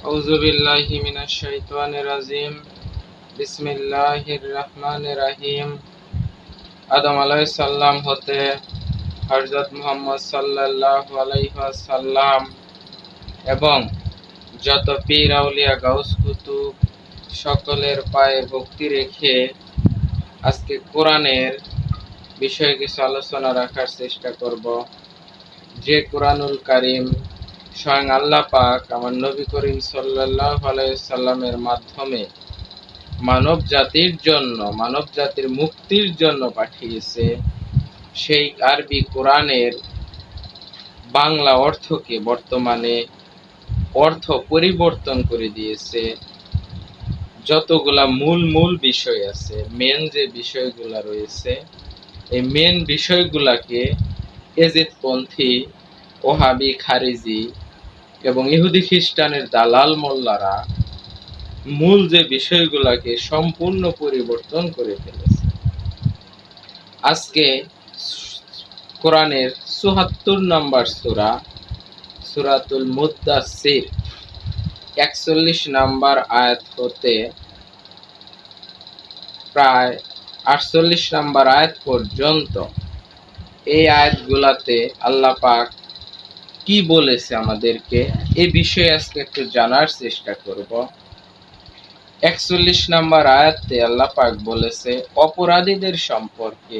أعوذ بالله من الشيطان الرجيم بسم الله الرحمن الرحيم আদম আলাইহিস সালাম হতে হযরত মুহাম্মদ সাল্লাল্লাহু আলাইহি ওয়াসাল্লাম এবং যত পীর আউলিয়া গাউস কুতুব সকলের পায়ে ভক্তি রেখে আজকে কোরআনের বিষয়ে কিছু আলোচনা রাখার চেষ্টা করব যে কোরআনুল কারিম স্বয়ং আল্লাহ পাক আমার নবী করিম সাল্লাহ সাল্লামের মাধ্যমে মানব জাতির জন্য, মানব জাতির মুক্তির জন্য পাঠিয়েছে সেই আরবি কোরআনের বাংলা অর্থকে বর্তমানে অর্থ পরিবর্তন করে দিয়েছে। যতগুলা মূল মূল বিষয় আছে মেন যে বিষয়গুলা রয়েছে, এই মেন বিষয়গুলাকে এজিদপন্থী ওহাবি খারিজি এবং ইহুদি খ্রিস্টানের দালাল মোল্লারা মূল যে বিষয়গুলোকে সম্পূর্ণ পরিবর্তন করে ফেলেছে। আজকে কোরআনের চুহাত্তর নম্বর সুরা, সুরাতুল মুদাসির একচল্লিশ নাম্বার আয়াত হতে প্রায় আটচল্লিশ নাম্বার আয়াত পর্যন্ত এই আয়াতগুলাতে আল্লাহ পাক কি বলেছে আমাদেরকে? এই বিষয়ে আজকে একটু জানার চেষ্টা করব। একচল্লিশ নাম্বার আয়াতে আল্লাহ পাক বলেছে, অপরাধীদের সম্পর্কে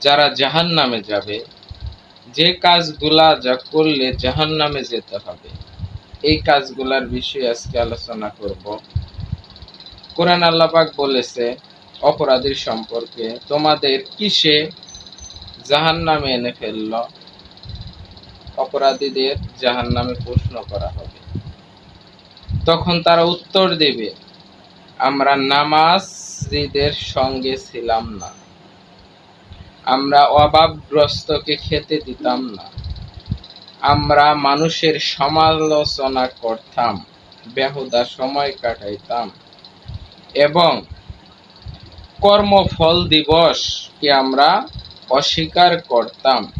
যারা জাহান নামে যাবে, যে কাজগুলা যা করলে জাহান নামে যেতে হবে, এই কাজগুলার বিষয়ে আজকে আলোচনা করব। কোরআন আল্লাহ পাক বলেছে, অপরাধীর সম্পর্কে তোমাদের কিসে জাহান নামে এনে ফেলল? অপরাধীদের জাহান নামে প্রশ্ন করা হবে। তখন তারা উত্তর দেবে, আমরা নামাজীদের সঙ্গে ছিলাম না। আমরা অভাবগ্রস্তকে খেতে দিতাম না। আমরা মানুষের সমালোচনা করতাম, বেহুদা সময় কাটাইতাম এবং কর্মফল দিবসকে আমরা অস্বীকার করতাম।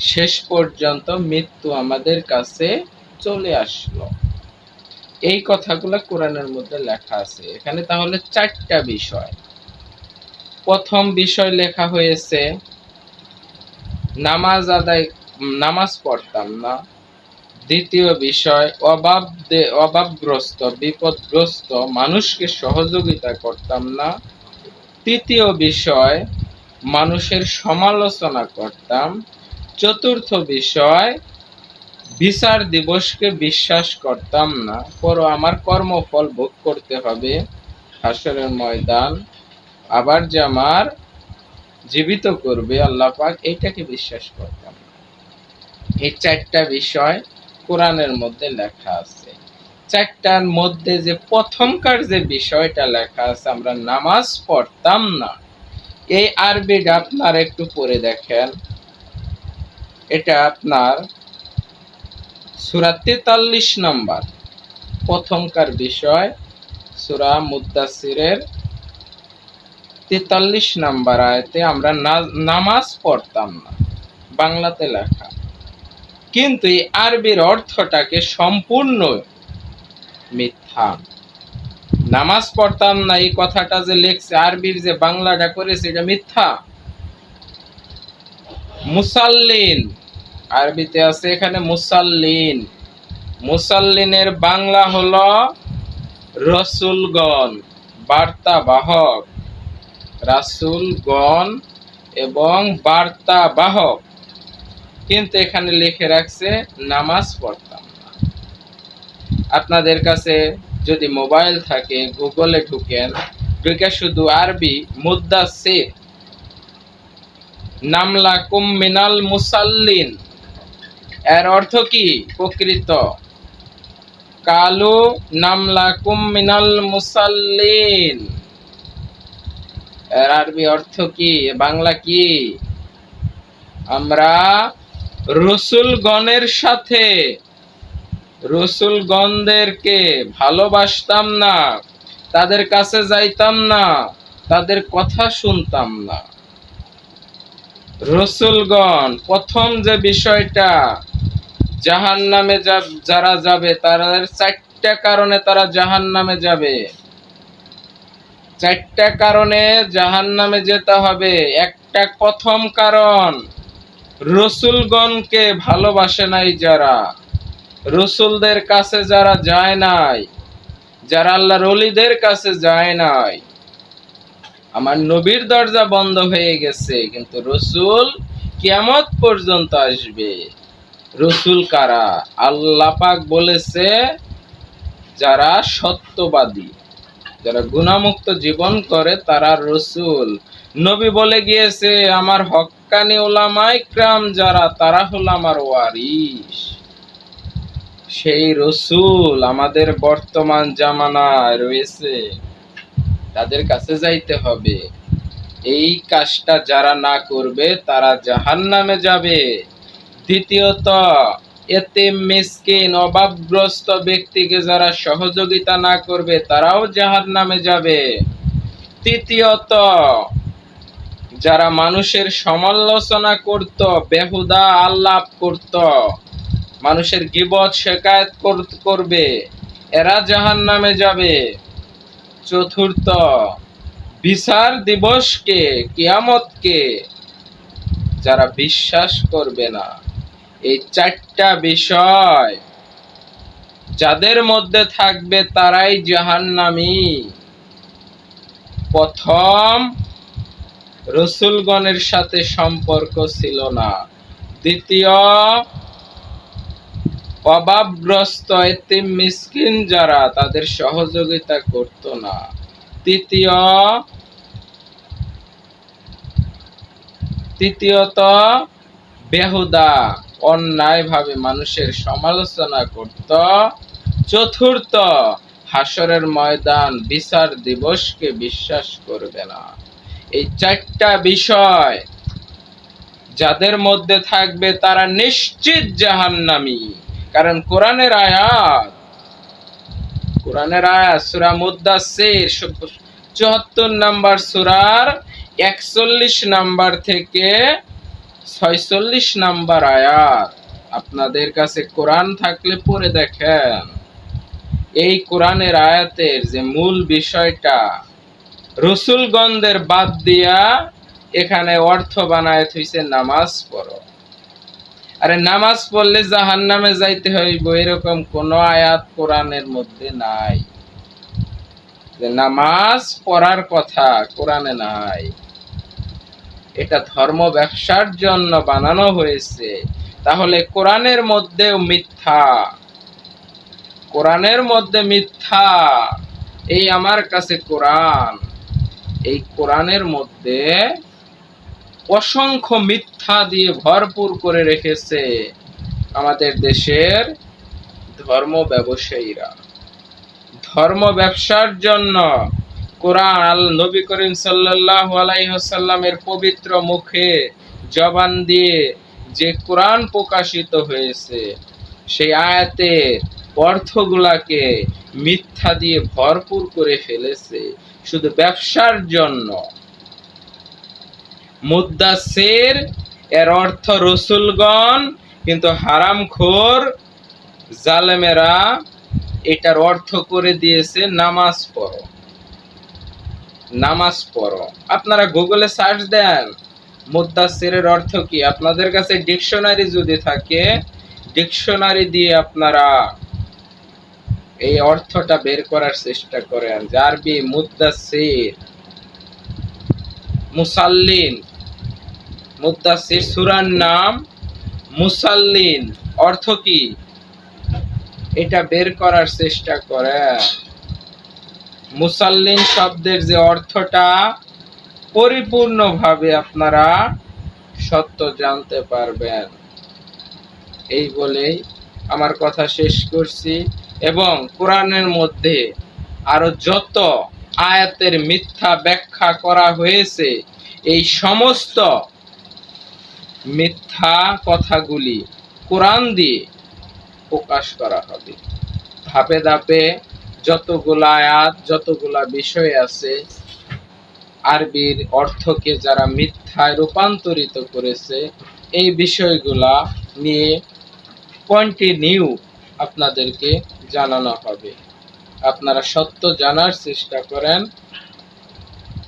শেষ পর্যন্ত মৃত্যু আমাদের কাছে চলে আসলো। এই কথাগুলো কোরআনের মধ্যে লেখা আছে। এখানে তাহলে চারটা বিষয়। প্রথম বিষয় লেখা হয়েছে, নামাজ আদায়, নামাজ পড়তাম না। দ্বিতীয় বিষয় অভাব অভাবগ্রস্ত বিপদগ্রস্ত, মানুষকে সহযোগিতা করতাম না। তৃতীয় বিষয়, মানুষের সমালোচনা করতাম। চতুর্থ বিষয়, বিচার দিবসকে বিশ্বাস করতাম না। পর আমার কর্মফল ভোগ করতে হবে হাসরের ময়দান। আবার যে আমার জীবিত করবে, আল্লাহ পাক এইটাকে বিশ্বাস করতাম না। এই চারটা বিষয় কোরআনের মধ্যে লেখা আছে। চারটার মধ্যে যে প্রথমকার যে বিষয়টা লেখা আছে, আমরা নামাজ পড়তাম না। এই আরবিটা আপনার একটু পড়ে দেখেন। এটা আপনার সুরা তেতাল্লিশ নম্বর, প্রথমকার বিষয়, সুরা মুদাসিরের তেতাল্লিশ নাম্বার আয়তে আমরা নামাজ পড়তাম না, বাংলাতে লেখা। কিন্তু এই আরবির অর্থটাকে সম্পূর্ণ মিথ্যা। নামাজ পড়তাম না, এই কথাটা যে লেখছে, আরবির যে বাংলাটা করেছে, এটা মিথ্যা। মুসাল্লিন। আরবিতে আছে এখানে মুসাল্লিন। মুসাল্লিনের বাংলা হলো রসুলগণ বার্তা বাহক রাসুলগণ এবং বার্তা বাহক কিন্তু এখানে লিখে রাখছে, নামাজ পড়তাম না। আপনাদের কাছে যদি মোবাইল থাকে, গুগলে ঢুকেন, ঢুকে শুধু আরবি মুদাসির নামলা কুম মিনাল মুসাল্লিন। এর অর্থ কি? প্রকৃত। কালু নামলা কুম মিনাল মুসাল্লিন। এর আরবি অর্থ কি? বাংলা কি? আমরা রসুলগণের সাথে, রসুলগণদেরকে ভালোবাসতাম না, তাদের কাছে যাইতাম না, তাদের কথা শুনতাম না। রসুলগণ, প্রথম যে বিষয়টা জাহান নামে যারা যাবে, তাদের চারটা কারণে তারা জাহান নামে যাবে। চারটা কারণে জাহান নামে যেতে হবে। একটা প্রথম কারণ, রসুলগণকে ভালোবাসে নাই যারা। রসুলদের কাছে যারা যায় নাই, যারা আল্লাহ রলিদের কাছে যায় নাই আমার নবীর দরজা বন্ধ হয়ে গেছে, কিন্তু রসুল কিয়ামত পর্যন্ত আসবে। রসুল কারা? আল্লাহ পাক বলেছে, যারা সত্যবাদী, যারা গুণামুক্ত জীবন করে, তারা রসুল। নবী বলে গিয়েছে, আমার হক্কানি ওলামাই ক্রাম যারা, তারা হলো আমার ওয়ারিস সেই রসুল আমাদের বর্তমান জামানায় রয়েছে। তাদের কাছে যাইতে হবে। এই কাজটা যারা না করবে, তারা জাহান নামে যাবে। দ্বিতীয়ত এতে মিসকিন অভাবগ্রস্ত ব্যক্তিকে যারা সহযোগিতা না করবে, তারাও জাহান নামে যাবে। তৃতীয়ত, যারা মানুষের সমালোচনা করত, বেহুদা আল্লাপ করত, মানুষের গিবত শেখায়ত করবে, এরা জাহান নামে যাবে। চতুর্থ বিচার দিবসকে, কিয়ামতকে যারা বিশ্বাস করবে না, এই চারটা বিষয় যাদের মধ্যে থাকবে তারাই জাহান্নামি। প্রথম, রসুলগণের সাথে সম্পর্ক ছিল না। দ্বিতীয় অভাবগ্রস্ত এতে মিসকিন যারা তাদের সহযোগিতা করত না। তৃতীয়, তৃতীয়ত, বেহুদা, অন্যায়ভাবে মানুষের সমালোচনা করত। চতুর্থ, হাসরের ময়দান, বিচার দিবসকে বিশ্বাস করবে না। এই চারটা বিষয় যাদের মধ্যে থাকবে তারা নিশ্চিত জাহান্নামী। কারণ কোরআনের আয়াত কোরআনের আয়াত সুরা মুদাসির চুয়াত্তর নাম্বার সুরার একচল্লিশ নাম্বার থেকে ছয়চল্লিশ নাম্বার আয়াত। আপনাদের কাছে কোরআন থাকলে পড়ে দেখেন। এই কোরআনের আয়াতের যে মূল বিষয়টা রসুলগন্ধের বাদ দিয়া এখানে অর্থ বানায় থইছে নামাজ পড়ো। আরে নামাজ পড়লে জাহান নামে যাইতে হইব, এরকম কোন আয়াত কোরআনের মধ্যে নাই। নামাজ পড়ার কথা কোরআনে নাই। এটা ধর্ম ব্যবসার জন্য বানানো হয়েছে। তাহলে কোরআনের মধ্যেও মিথ্যা। কোরআনের মধ্যে মিথ্যা। এই আমার কাছে কোরআন। এই কোরআনের মধ্যে অসংখ্য মিথ্যা দিয়ে ভরপুর করে রেখেছে আমাদের দেশের ধর্ম ব্যবসায়ীরা। ধর্ম ব্যবসার জন্য কোরআন আল নবী করিম সাল্লাহ আলাইসাল্লামের পবিত্র মুখে জবান দিয়ে যে কোরআন প্রকাশিত হয়েছে, সেই আয়াতের অর্থগুলাকে মিথ্যা দিয়ে ভরপুর করে ফেলেছে। শুধু ব্যবসার জন্য মুদাসের এর অর্থ রসুলগণ, কিন্তু হারাম খোর জালেমেরা এটার অর্থ করে দিয়েছে নামাজ পড়ো। নামাজ পড়ো। আপনারা গুগলে সার্চ দেন মুদাসিরের অর্থ কি? আপনাদের কাছে ডিকশনারি যদি থাকে, ডিকশনারি দিয়ে আপনারা এই অর্থটা বের করার চেষ্টা করেন। যে আরবি মুদাসির মুসাল্লিন। মুদাসির সুরার নাম মুসাল্লিন। অর্থ কি? এটা বের করার চেষ্টা করেন। মুসাল্লিন শব্দের যে অর্থটা পরিপূর্ণভাবে আপনারা সত্য জানতে পারবেন। এই বলেই আমার কথা শেষ করছি এবং কোরআনের মধ্যে আরও যত আয়াতের মিথ্যা ব্যাখ্যা করা হয়েছে, এই সমস্ত মিথ্যা কথাগুলি কোরআন দিয়ে প্রকাশ করা হবে। ধাপে ধাপে যতগুলা আয়াত, যতগুলা বিষয় আছে, আরবির অর্থকে যারা মিথ্যায় রূপান্তরিত করেছে, এই বিষয়গুলা নিয়ে কন্টিনিউ আপনাদেরকে জানানো হবে। আপনারা সত্য জানার চেষ্টা করেন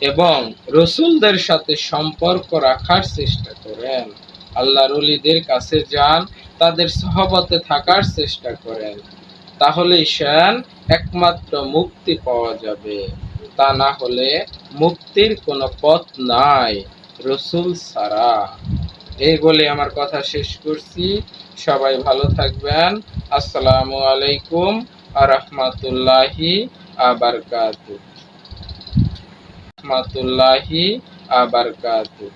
এবং রসুলদের সাথে সম্পর্ক রাখার চেষ্টা করেন। আল্লাহর অলিদের কাছে যান, তাদের সহবতে থাকার চেষ্টা করেন। তাহলে সেন একমাত্র মুক্তি পাওয়া যাবে। তা না হলে মুক্তির কোনো পথ নাই রসুল ছাড়া। এই বলে আমার কথা শেষ করছি। সবাই ভালো থাকবেন। আসসালামু আলাইকুম আ রহমতুল্লাহি আবারকাতু রহমতুল্লাহি আবারকাতু